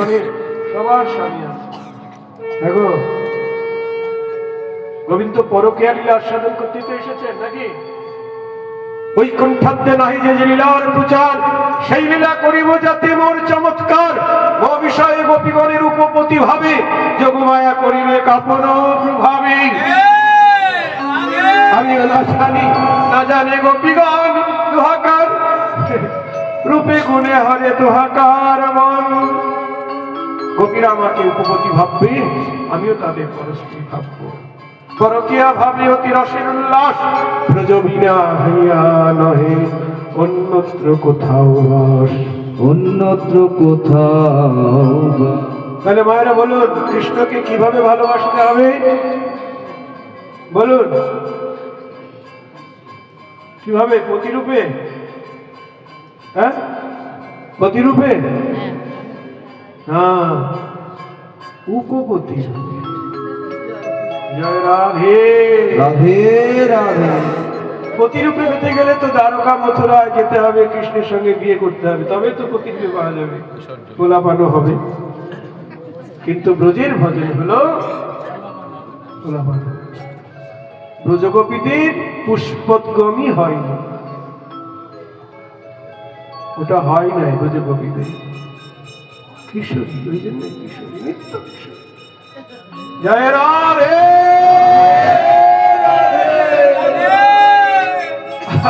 গোপীগণের সবার স্বামী আছে। দেখো গোবিন্দ পরকেয়া লীলা আস্বাদন করতে তো এসেছেন নাকি? ওই নাহি যে লীলার প্রচার, সেই লীলা করিব যাতে মোর চমৎকার। ও বিষয়ে গোপীগণের উপপতি ভাবে, যোগমায়া করিবে কাপন প্রভাবে। আমি না জানি, না জানে গোপীগণ, দুহাকার। রূপে গুণে হরে দুহাকার মন। গোপীরা আমাকে উপপতি ভাববে, আমিও তাদের পরস্পর ভাববো। পরকিয়া ভাবে অতি রসের উল্লাস ব্রজবিনা হইয়া নহে, অন্যত্র কোথাও রস অন্যত্র কোথাও তাহলে মায়েরা বলুন, কৃষ্ণকে কীভাবে ভালোবাসতে হবে? বলুন, কীভাবে? প্রতিরূপে? হ্যাঁ? প্রতিরূপে? হ্যাঁ। উপপতি। জয় রাধে। রাধে রাধে। প্রতিরূপে পেতে গেলে তো দ্বারকা মথুরায় যেতে হবে কৃষ্ণের সঙ্গে বিয়ে করতে হবে তবে তো প্রতিরূপে পাওয়া যাবে। গোলাপানো হবে। কিন্তু ব্রজের ভজন হলো গোলাপানো ব্রজগোপীদের পুষ্পোদ্গমই হয়নি। ওটা হয় নাই ব্রজগোপীদের। কিশোরী ওই জন্য কিশোরী নিত্য কিশোরী। জয় রাধে!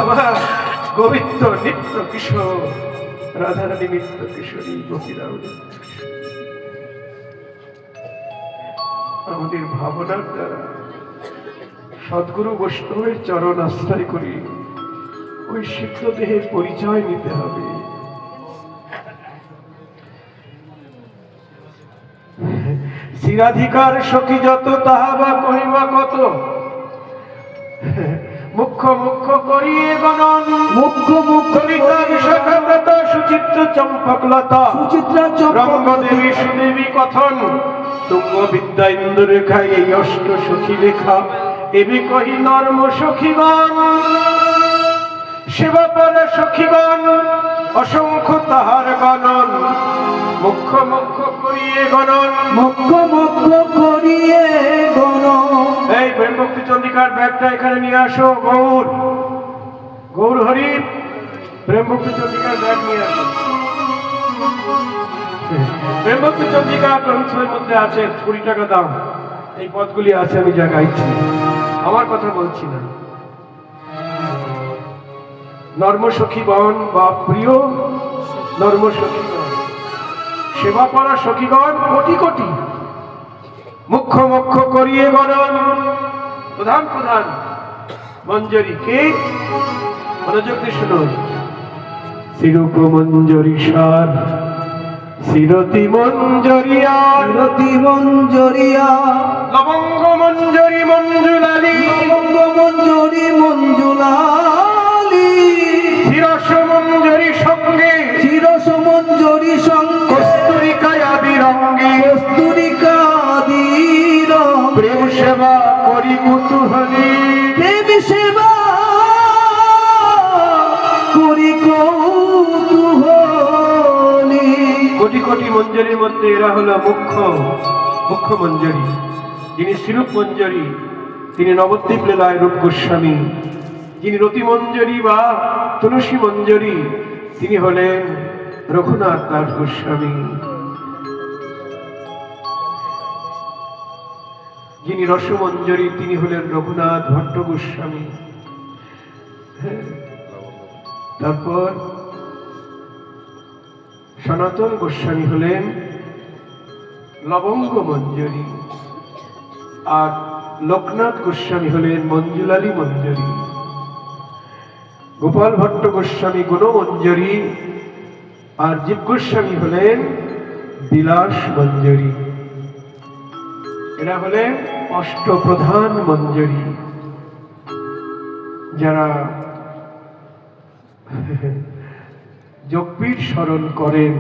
আবার গোবিন্দ নিত্য কিশোর রাধারানী নিত্য কিশোরী গোপীরাও আমাদের ভাবনার দ্বারা সদ্গুরু বৈষ্ণবের চরণ আশ্রয় করি ওই সিদ্ধ দেহের পরিচয় নিতে হবে। শিরাধিকার সখী যত তাহা বা কহিবা কত? মুখ্য মুখ্য করিয়ে গণন। মুখ্য মুখ্য বিশাখাব্রত সুচিত্র চম্পকলতা। সুচিত্রা রঙ্গদেবী সুদেবী কথন। তুঙ্গ বিদ্যা ইন্দু রেখা এই অষ্ট সখী লেখা। এবি কহি নর্ম সখীগণ। সেবাপর সখীগণ। অসংখ্য তাহার গণন মুখ্য মুখ্য করিয়ে গণন। মুখ্য মুখ্য করিয়ে গণ এই প্রেমভক্তি চন্দ্রিকার ব্যাগটা এখানে নিয়ে আসো গৌর। গৌর হরি প্রেমভক্তি চন্দ্রিকার ব্যাগ নিয়ে আসো। প্রেমভক্তি চন্দ্রিকা গ্রন্থের মধ্যে আছে কুড়ি টাকা দাম। এই পদগুলি আছে আমি যা গাইছি। আমার কথা বলছি না। নর্ম সখীগণ বা প্রিয় নর্ম সখীগণ সেবা করা সখীগণ কোটি কোটি। মুখ্য মুখ্য করিয়ে গণন। প্রধান প্রধান। মঞ্জরি কে? মনোযোগ দিয়ে শুনুন শিরূপ মঞ্জরি সার শিরতি মঞ্জরিয়া রতি মঞ্জরিয়া লবঙ্গ মঞ্জরি মঞ্জুলালি বঙ্গ মঞ্জরি কুতুহলী। কোটি কোটি মধ্যে এরা মুখ্য যিনি তিনি নবদ্বীপ রূপ গোস্বামী। যিনি বা তুলসী মঞ্জরি, তিনি হলেন রঘুনাথ দাস গোস্বামী। যিনি রসমঞ্জরি, তিনি হলেন রঘুনাথ ভট্ট গোস্বামী হ্যাঁ। তারপর সনাতন গোস্বামী হলেন লবঙ্গ মঞ্জরি আর লোকনাথ গোস্বামী হলেন মঞ্জুলালী মঞ্জরি। গোপাল ভট্ট গোস্বামী গুণমঞ্জরি আর জীব গোস্বামী হলেন বিলাস মঞ্জরি। এরা হলেন অষ্টপ্রধান মঞ্জরি যারা যোগপীঠ স্মরণ করেন,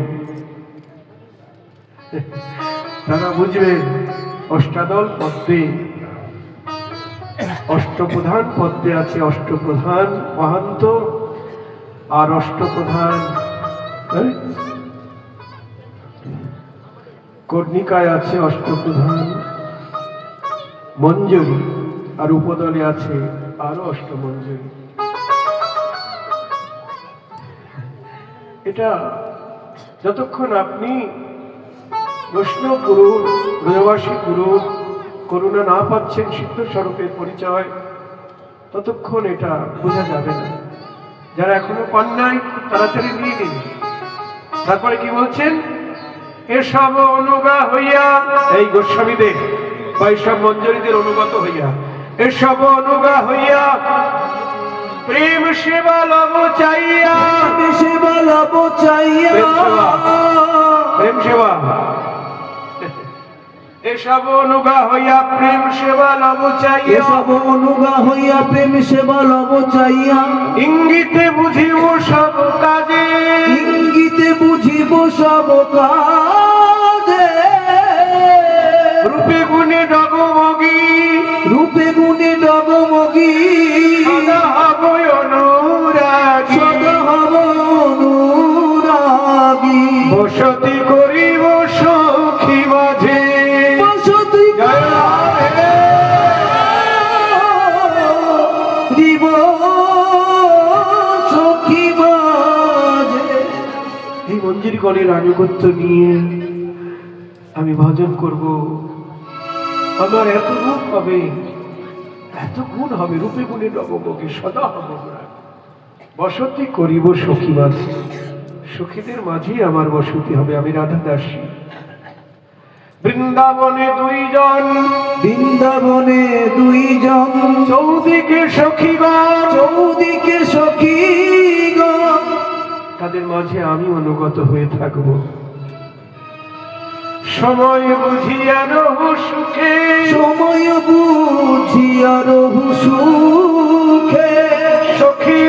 তারা বুঝবেন অষ্টাদল পদ্মে, অষ্টপ্রধান পদ্মে আছে অষ্টপ্রধান মহান্ত আর অষ্টপ্রধান হ্যাঁ? কর্ণিকায় আছে অষ্টপ্রধান মঞ্জুরি। আর উপদলে আছে আরও অষ্টমঞ্জুরি। এটা যতক্ষণ আপনি প্রশ্ন গুরু, ব্রজবাসী গুরু, করুণা না পাচ্ছেন সিদ্ধ স্বরূপের পরিচয়, ততক্ষণ এটা বোঝা যাবে না। যারা এখনও পান নাই, তাড়াতাড়ি নিয়ে নিন। তারপরে কি বলছেন? এসব অনুগা হইয়া এই গোস্বামীদের বা এইসব মঞ্জুরিদের অনুগত হইয়া এসব অনুগা হইয়া প্রেম সেবা লব চাইয়া। সেবা লাভ চাইয়া। প্রেম সেবা। এসব অনুগা হইয়া প্রেম সেবা লব চাইয়া। এসব অনুগা হইয়া প্রেম সেবা লাভ চাইয়া। ইঙ্গিতে বুঝিব সব কাজে। ইঙ্গিতে বুঝিব সব কাজে। রূপে গুণে ডগমগি রূপে গুণে ডগমগি সদা হব অনুরাগী। সদা হব অনুরাগী। বসতি করিব সখী মাঝে। বসতি দিব সখী মাঝে। এই মঞ্জির গণের আনুগত্য নিয়ে আমি ভজন করব। আমার এত রূপ হবে এত গুণ হবে রূপে গুণে নবমকে সদা হব বসতি করিব সখী মাঝে সখীদের মাঝেই আমার বসতি হবে আমি রাধা দাসী বৃন্দাবনে দুইজন। বৃন্দাবনে দুইজন। চৌদিকে সখীগণ। চৌদিকে সখী তাদের মাঝে আমি অনুগত হয়ে থাকব। সময় বুঝিয়া রহু সুখে। সময় বুঝিয়া রহু সুখে। সখী